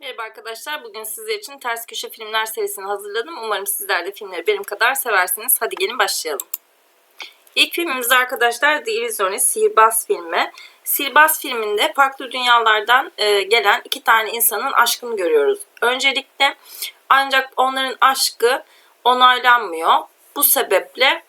Merhaba arkadaşlar. Bugün sizler için Ters Köşe Filmler serisini hazırladım. Umarım sizler de filmleri benim kadar seversiniz. Hadi gelin başlayalım. İlk filmimiz arkadaşlar The Illusionist Sihirbaz filmi. Sihirbaz filminde farklı dünyalardan e, gelen iki tane insanın aşkını görüyoruz. Öncelikle ancak onların aşkı onaylanmıyor. Bu sebeple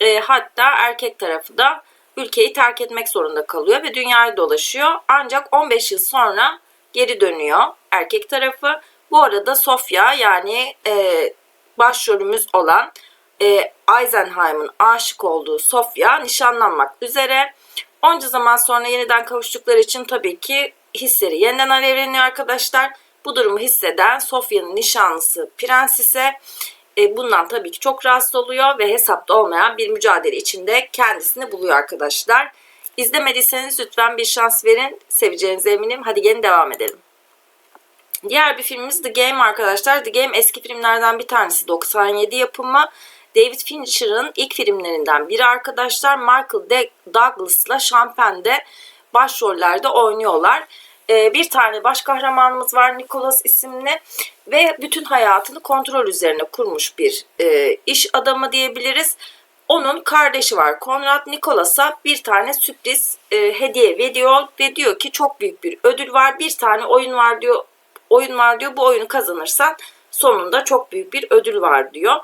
e, hatta erkek tarafı da ülkeyi terk etmek zorunda kalıyor ve dünyayı dolaşıyor. Ancak 15 yıl sonra geri dönüyor erkek tarafı. Bu arada Sofia yani e, başrolümüz olan e, Eisenheim'ın aşık olduğu Sofia nişanlanmak üzere. Onca zaman sonra yeniden kavuştukları için tabii ki hisleri yeniden alevleniyor arkadaşlar. Bu durumu hisseden Sofia'nın nişanlısı Prenses'e e, bundan tabii ki çok rahatsız oluyor ve hesapta olmayan bir mücadele içinde kendisini buluyor arkadaşlar. İzlemediyseniz lütfen bir şans verin. Seveceğinize eminim. Hadi gelin devam edelim. Diğer bir filmimiz The Game arkadaşlar. The Game eski filmlerden bir tanesi. 97 yapımı. David Fincher'ın ilk filmlerinden biri arkadaşlar. Michael De- Douglas'la Sean Penn de başrollerde oynuyorlar. Ee, bir tane baş kahramanımız var Nicholas isimli ve bütün hayatını kontrol üzerine kurmuş bir e, iş adamı diyebiliriz. Onun kardeşi var Konrad Nicholas'a bir tane sürpriz e, hediye veriyor ve diyor ki çok büyük bir ödül var bir tane oyun var diyor oyun var diyor bu oyunu kazanırsan sonunda çok büyük bir ödül var diyor.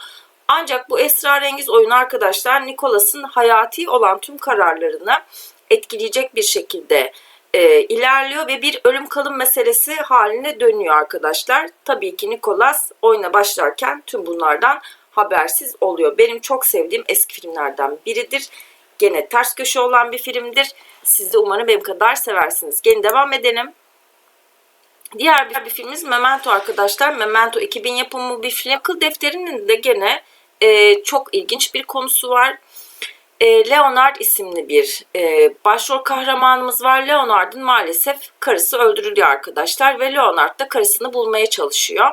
Ancak bu esrarengiz oyun arkadaşlar Nicholas'ın hayati olan tüm kararlarını etkileyecek bir şekilde e, ilerliyor ve bir ölüm kalım meselesi haline dönüyor arkadaşlar. Tabii ki Nicholas oyuna başlarken tüm bunlardan habersiz oluyor. Benim çok sevdiğim eski filmlerden biridir. Gene ters köşe olan bir filmdir. Siz de umarım benim kadar seversiniz. Gelin devam edelim. Diğer bir, bir filmimiz Memento arkadaşlar. Memento 2000 yapımı bir film. Akıl defterinin de gene e, çok ilginç bir konusu var. E, Leonard isimli bir e, başrol kahramanımız var. Leonard'ın maalesef karısı öldürülüyor arkadaşlar ve Leonard da karısını bulmaya çalışıyor.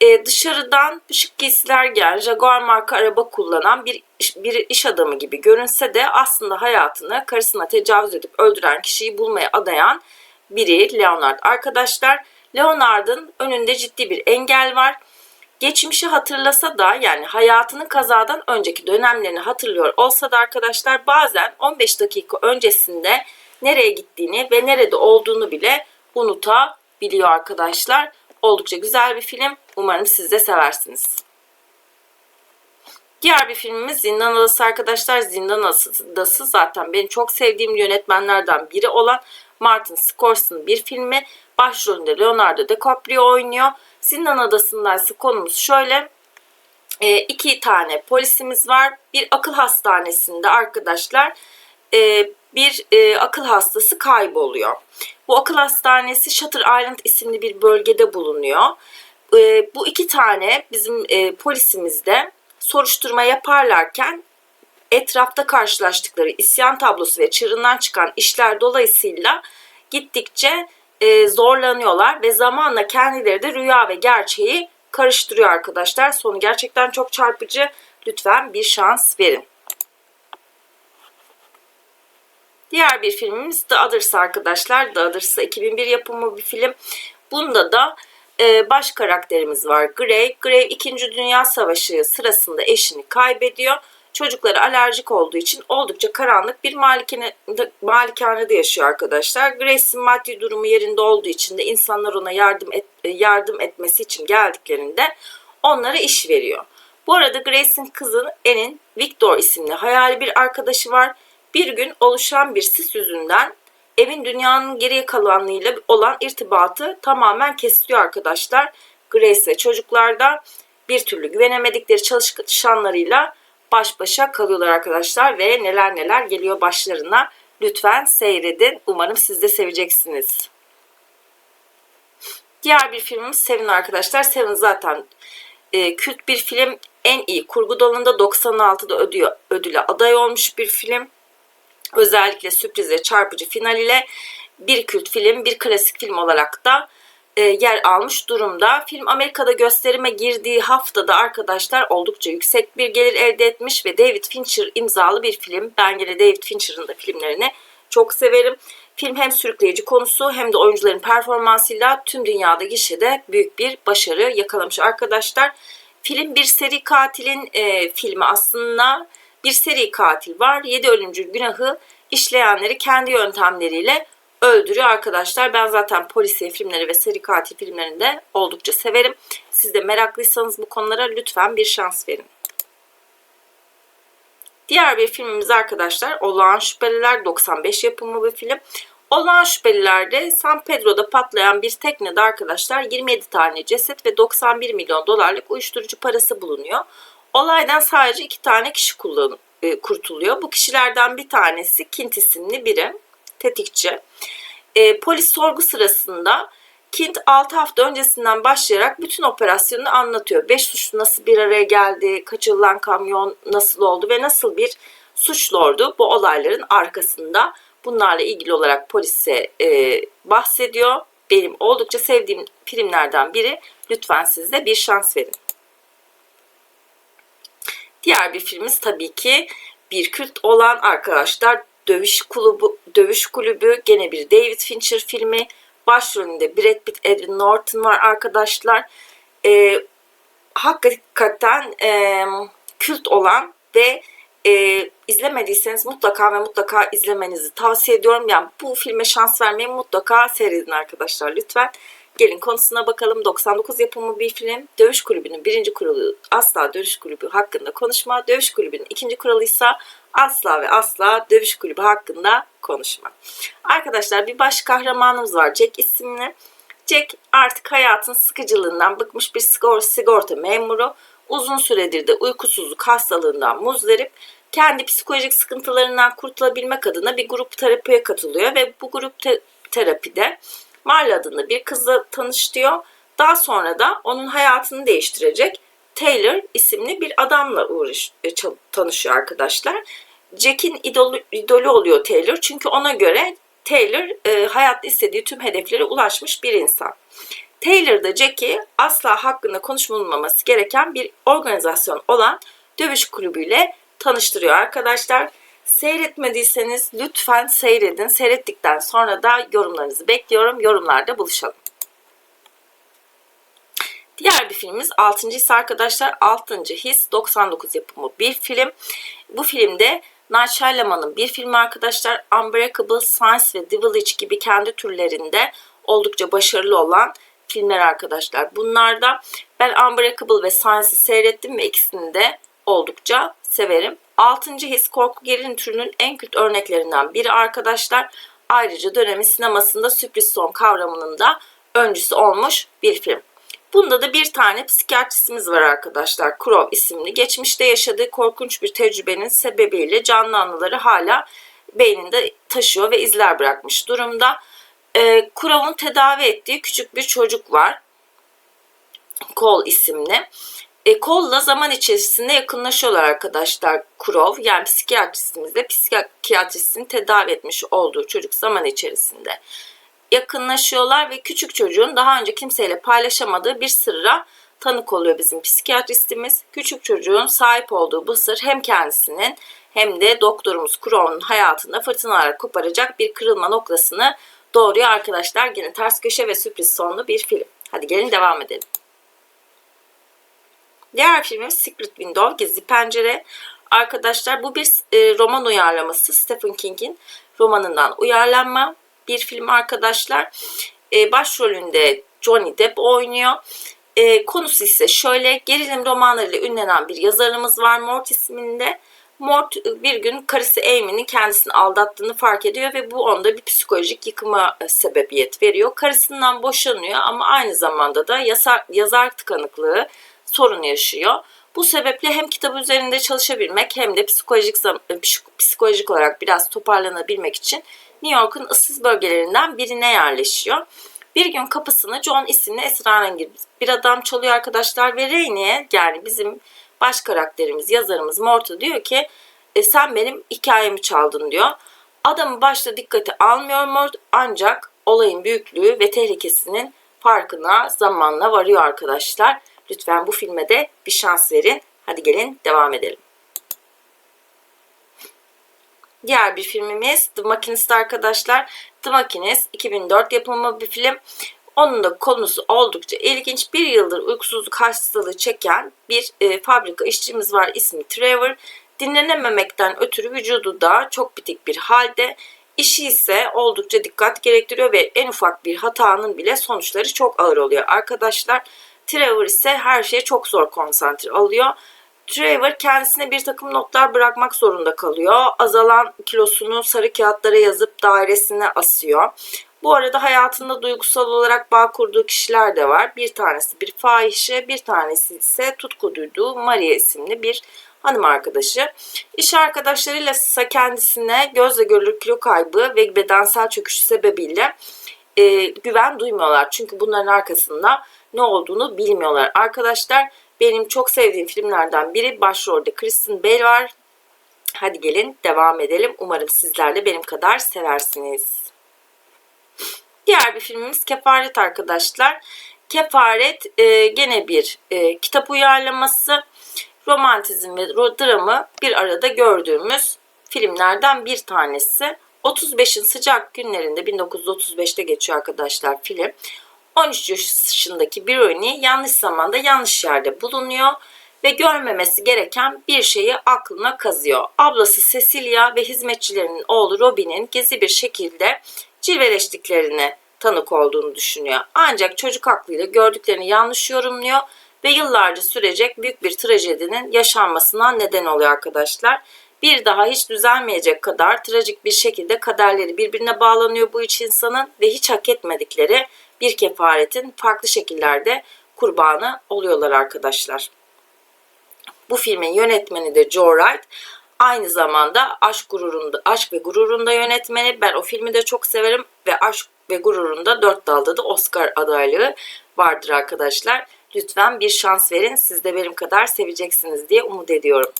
E, dışarıdan şık giysiler giyen, Jaguar marka araba kullanan bir, bir iş adamı gibi görünse de aslında hayatını karısına tecavüz edip öldüren kişiyi bulmaya adayan biri Leonard arkadaşlar. Leonard'ın önünde ciddi bir engel var. Geçmişi hatırlasa da yani hayatının kazadan önceki dönemlerini hatırlıyor olsa da arkadaşlar bazen 15 dakika öncesinde nereye gittiğini ve nerede olduğunu bile unutabiliyor arkadaşlar. Oldukça güzel bir film. Umarım siz de seversiniz. Diğer bir filmimiz Zindan Adası arkadaşlar. Zindan Adası zaten benim çok sevdiğim yönetmenlerden biri olan Martin Scorsese'nin bir filmi. Başrolünde Leonardo DiCaprio oynuyor. Zindan Adası'ndaysa konumuz şöyle. E, iki tane polisimiz var. Bir akıl hastanesinde arkadaşlar e, bir e, akıl hastası kayboluyor. Bu akıl hastanesi Shutter Island isimli bir bölgede bulunuyor. E, bu iki tane bizim e, polisimiz soruşturma yaparlarken etrafta karşılaştıkları isyan tablosu ve çığırından çıkan işler dolayısıyla gittikçe e, zorlanıyorlar ve zamanla kendileri de rüya ve gerçeği karıştırıyor arkadaşlar. Sonu gerçekten çok çarpıcı. Lütfen bir şans verin. Diğer bir filmimiz The Others arkadaşlar. The Others 2001 yapımı bir film. Bunda da e, baş karakterimiz var Grey. Grey 2. Dünya Savaşı sırasında eşini kaybediyor. Çocukları alerjik olduğu için oldukça karanlık bir malikanede, malikanede yaşıyor arkadaşlar. Grace'in maddi durumu yerinde olduğu için de insanlar ona yardım et, yardım etmesi için geldiklerinde onlara iş veriyor. Bu arada Grace'in kızı Anne'in Victor isimli hayali bir arkadaşı var. Bir gün oluşan bir sis yüzünden evin dünyanın geriye kalanıyla olan irtibatı tamamen kesiliyor arkadaşlar. Grace ve çocuklar da bir türlü güvenemedikleri çalışanlarıyla baş başa kalıyorlar arkadaşlar ve neler neler geliyor başlarına. Lütfen seyredin. Umarım siz de seveceksiniz. Diğer bir filmimiz Seven arkadaşlar. Seven zaten e, kült bir film. En iyi kurgu dalında 96'da ödüyor, ödüle aday olmuş bir film. Özellikle sürpriz ve çarpıcı final ile bir kült film, bir klasik film olarak da e, yer almış durumda. Film Amerika'da gösterime girdiği haftada arkadaşlar oldukça yüksek bir gelir elde etmiş ve David Fincher imzalı bir film. Ben yine David Fincher'ın da filmlerini çok severim. Film hem sürükleyici konusu hem de oyuncuların performansıyla tüm dünyada gişede büyük bir başarı yakalamış arkadaşlar. Film bir seri katilin e, filmi aslında. Bir seri katil var. Yedi ölümcül günahı işleyenleri kendi yöntemleriyle öldürüyor arkadaşlar. Ben zaten polisiye filmleri ve seri katil filmlerinde oldukça severim. Siz de meraklıysanız bu konulara lütfen bir şans verin. Diğer bir filmimiz arkadaşlar Olağan Şüpheliler 95 yapımı bir film. Olağan Şüpheliler'de San Pedro'da patlayan bir teknede arkadaşlar 27 tane ceset ve 91 milyon dolarlık uyuşturucu parası bulunuyor. Olaydan sadece iki tane kişi e, kurtuluyor. Bu kişilerden bir tanesi Kint isimli biri, tetikçi. E, polis sorgu sırasında Kint 6 hafta öncesinden başlayarak bütün operasyonu anlatıyor. 5 suçlu nasıl bir araya geldi, kaçırılan kamyon nasıl oldu ve nasıl bir suçlu oldu bu olayların arkasında. Bunlarla ilgili olarak polise e, bahsediyor. Benim oldukça sevdiğim filmlerden biri. Lütfen siz de bir şans verin. Diğer bir filmimiz tabii ki bir kült olan arkadaşlar Dövüş Kulübü, Dövüş Kulübü gene bir David Fincher filmi. Başrolünde Brad Pitt, Edwin Norton var arkadaşlar. E, hakikaten e, kült olan ve e, izlemediyseniz mutlaka ve mutlaka izlemenizi tavsiye ediyorum. Yani bu filme şans vermeyi mutlaka seyredin arkadaşlar lütfen. Gelin konusuna bakalım. 99 yapımı bir film. Dövüş kulübünün birinci kuralı asla dövüş kulübü hakkında konuşma. Dövüş kulübünün ikinci kuralı ise asla ve asla dövüş kulübü hakkında konuşma. Arkadaşlar bir baş kahramanımız var Jack isimli. Jack artık hayatın sıkıcılığından bıkmış bir sigorta memuru. Uzun süredir de uykusuzluk hastalığından muzdarip kendi psikolojik sıkıntılarından kurtulabilmek adına bir grup terapiye katılıyor ve bu grup te- terapide Marley adında bir kızla tanıştıyor. Daha sonra da onun hayatını değiştirecek Taylor isimli bir adamla uğraş, e, tanışıyor arkadaşlar. Jack'in idolü, idolü oluyor Taylor çünkü ona göre Taylor e, hayatta istediği tüm hedeflere ulaşmış bir insan. Taylor da Jack'i asla hakkında konuşulmaması gereken bir organizasyon olan dövüş kulübüyle tanıştırıyor arkadaşlar. Seyretmediyseniz lütfen seyredin. Seyrettikten sonra da yorumlarınızı bekliyorum. Yorumlarda buluşalım. Diğer bir filmimiz 6. His arkadaşlar. 6. His 99 yapımı bir film. Bu filmde Night Shyamalan'ın bir filmi arkadaşlar. Unbreakable Science ve The Village gibi kendi türlerinde oldukça başarılı olan filmler arkadaşlar. Bunlarda ben Unbreakable ve Science'ı seyrettim ve ikisini de oldukça severim. Altıncı his korku gerilim türünün en kötü örneklerinden biri arkadaşlar. Ayrıca dönemin sinemasında sürpriz son kavramının da öncüsü olmuş bir film. Bunda da bir tane psikiyatristimiz var arkadaşlar. Crow isimli. Geçmişte yaşadığı korkunç bir tecrübenin sebebiyle canlı anıları hala beyninde taşıyor ve izler bırakmış durumda. E, Crow'un tedavi ettiği küçük bir çocuk var. Cole isimli. E, kolla zaman içerisinde yakınlaşıyorlar arkadaşlar Kurov. Yani psikiyatristimizle psikiyatristin tedavi etmiş olduğu çocuk zaman içerisinde yakınlaşıyorlar ve küçük çocuğun daha önce kimseyle paylaşamadığı bir sırra tanık oluyor bizim psikiyatristimiz. Küçük çocuğun sahip olduğu bu sır hem kendisinin hem de doktorumuz Kurov'un hayatında fırtınalar koparacak bir kırılma noktasını doğuruyor arkadaşlar. Yine ters köşe ve sürpriz sonlu bir film. Hadi gelin devam edelim. Diğer filmimiz Secret Window, Gizli Pencere. Arkadaşlar bu bir e, roman uyarlaması. Stephen King'in romanından uyarlanma bir film arkadaşlar. E, başrolünde Johnny Depp oynuyor. E, konusu ise şöyle gerilim romanlarıyla ünlenen bir yazarımız var Mort isminde. Mort e, bir gün karısı Amy'nin kendisini aldattığını fark ediyor ve bu onda bir psikolojik yıkıma e, sebebiyet veriyor. Karısından boşanıyor ama aynı zamanda da yazar, yazar tıkanıklığı sorun yaşıyor. Bu sebeple hem kitabı üzerinde çalışabilmek hem de psikolojik e, psikolojik olarak biraz toparlanabilmek için New York'un ıssız bölgelerinden birine yerleşiyor. Bir gün kapısını John isimli esrarengiz bir adam çalıyor arkadaşlar ve Rainey'e yani bizim baş karakterimiz, yazarımız Morta diyor ki e, sen benim hikayemi çaldın diyor. Adamı başta dikkate almıyor Mort ancak olayın büyüklüğü ve tehlikesinin farkına zamanla varıyor arkadaşlar. Lütfen bu filme de bir şans verin. Hadi gelin devam edelim. Diğer bir filmimiz The Machinist arkadaşlar. The Machinist 2004 yapımı bir film. Onun da konusu oldukça ilginç. Bir yıldır uykusuzluk hastalığı çeken bir e, fabrika işçimiz var. İsmi Trevor. Dinlenememekten ötürü vücudu da çok bitik bir halde. İşi ise oldukça dikkat gerektiriyor ve en ufak bir hatanın bile sonuçları çok ağır oluyor. Arkadaşlar Trevor ise her şeye çok zor konsantre oluyor. Trevor kendisine bir takım notlar bırakmak zorunda kalıyor. Azalan kilosunu sarı kağıtlara yazıp dairesine asıyor. Bu arada hayatında duygusal olarak bağ kurduğu kişiler de var. Bir tanesi bir fahişe, bir tanesi ise tutku duyduğu Maria isimli bir hanım arkadaşı. İş arkadaşlarıyla ise kendisine gözle görülür kilo kaybı ve bedensel çöküşü sebebiyle e, güven duymuyorlar. Çünkü bunların arkasında ne olduğunu bilmiyorlar. Arkadaşlar benim çok sevdiğim filmlerden biri başrolde Kristen Bell var. Hadi gelin devam edelim. Umarım sizler de benim kadar seversiniz. Diğer bir filmimiz Kefaret arkadaşlar. Kefaret e, gene bir e, kitap uyarlaması. Romantizm ve dramı bir arada gördüğümüz filmlerden bir tanesi. 35'in sıcak günlerinde 1935'te geçiyor arkadaşlar film. 13 yaşındaki bir örneği yanlış zamanda yanlış yerde bulunuyor ve görmemesi gereken bir şeyi aklına kazıyor. Ablası Cecilia ve hizmetçilerinin oğlu Robin'in gizli bir şekilde cilveleştiklerini tanık olduğunu düşünüyor. Ancak çocuk aklıyla gördüklerini yanlış yorumluyor ve yıllarca sürecek büyük bir trajedinin yaşanmasına neden oluyor arkadaşlar. Bir daha hiç düzelmeyecek kadar trajik bir şekilde kaderleri birbirine bağlanıyor bu üç insanın ve hiç hak etmedikleri bir kefaretin farklı şekillerde kurbanı oluyorlar arkadaşlar. Bu filmin yönetmeni de Joe Wright. Aynı zamanda Aşk Gururunda, Aşk ve Gururunda yönetmeni. Ben o filmi de çok severim ve Aşk ve Gururunda dört dalda da Oscar adaylığı vardır arkadaşlar. Lütfen bir şans verin. Siz de benim kadar seveceksiniz diye umut ediyorum.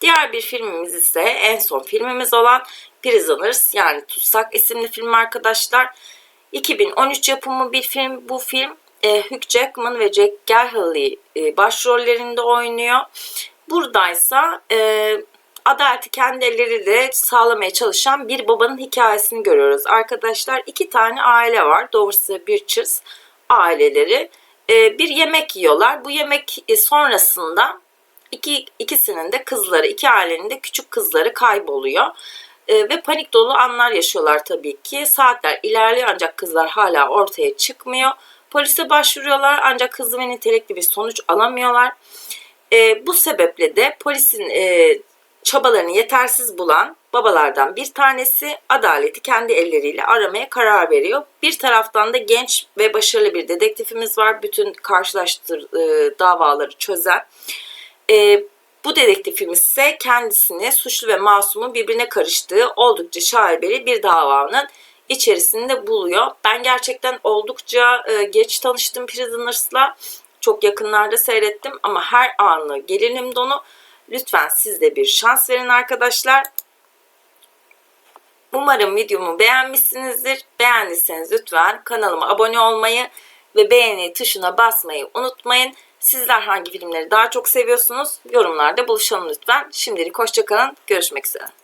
Diğer bir filmimiz ise en son filmimiz olan Prisoners yani Tutsak isimli film arkadaşlar. 2013 yapımı bir film. Bu film e, Hugh Jackman ve Jack Gyllenhaal e, başrollerinde oynuyor. Buradaysa e, adaleti kendi elleriyle sağlamaya çalışan bir babanın hikayesini görüyoruz. Arkadaşlar iki tane aile var. Doğrusu Birchers aileleri. E, bir yemek yiyorlar. Bu yemek e, sonrasında iki, ikisinin de kızları, iki ailenin de küçük kızları kayboluyor. E, ve panik dolu anlar yaşıyorlar tabii ki. Saatler ilerliyor ancak kızlar hala ortaya çıkmıyor. Polise başvuruyorlar ancak hızlı ve nitelikli bir sonuç alamıyorlar. E, bu sebeple de polisin e, çabalarını yetersiz bulan babalardan bir tanesi adaleti kendi elleriyle aramaya karar veriyor. Bir taraftan da genç ve başarılı bir dedektifimiz var. Bütün karşılaştır e, davaları çözen. E, bu dedektifimiz ise kendisini suçlu ve masumun birbirine karıştığı oldukça şaibeli bir davanın içerisinde buluyor. Ben gerçekten oldukça e, geç tanıştım Prisoners'la. Çok yakınlarda seyrettim ama her anı gelinim donu. Lütfen siz de bir şans verin arkadaşlar. Umarım videomu beğenmişsinizdir. Beğendiyseniz lütfen kanalıma abone olmayı ve beğeni tuşuna basmayı unutmayın. Sizler hangi filmleri daha çok seviyorsunuz? Yorumlarda buluşalım lütfen. Şimdilik hoşçakalın. Görüşmek üzere.